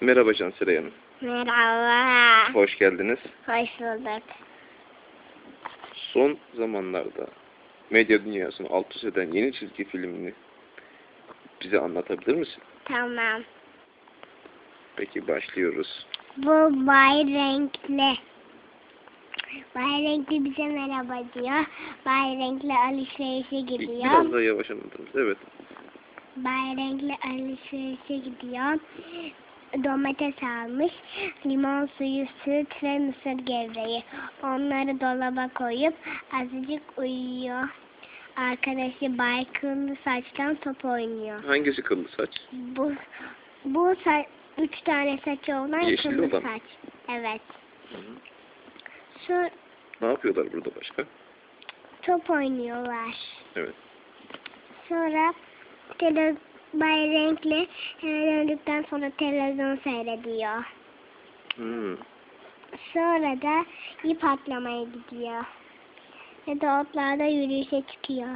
Merhaba Canseray Hanım. Merhaba. Hoş geldiniz. Hoş bulduk. Son zamanlarda medya dünyasını alt üst eden yeni çizgi filmini bize anlatabilir misin? Tamam. Peki başlıyoruz. Bu Bay Renkli. Bay Renkli bize merhaba diyor. Bay Renkli alışverişe Bir- Biraz gidiyor. daha yavaş anlatır mısın? Evet. Bay Renkli alışverişe gidiyor. Domates almış, limon suyu, süt ve mısır gevreği. Onları dolaba koyup azıcık uyuyor. Arkadaşı Bay Kırmızı Saç'tan top oynuyor. Hangisi kıllı saç? Bu bu sa üç tane saçı olan Yeşil kırmızı olan. saç. Evet. Hı hı. Şu Ne yapıyorlar burada başka? top oynuyorlar. Evet. Sonra tele Bay Renkli eve döndükten sonra televizyon seyrediyor. Hmm. Sonra da ip atlamaya gidiyor. Ve de otlarda yürüyüşe çıkıyor.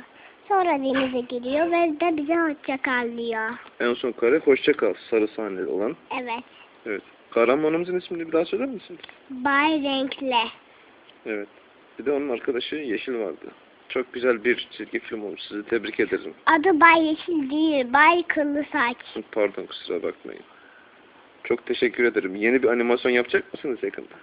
Sonra denize giriyor ve de bize hoşça kal diyor. En son kare hoşça kal sarı sahneli olan. Evet. Evet. Kahramanımızın ismini bir daha söyler misiniz? Bay Renkli. Evet. Bir de onun arkadaşı Yeşil vardı. Çok güzel bir çizgi film olmuş. Sizi tebrik ederim. Adı Bay Yeşil değil, Bay Kıllı Saç. Pardon kusura bakmayın. Çok teşekkür ederim. Yeni bir animasyon yapacak mısınız yakında?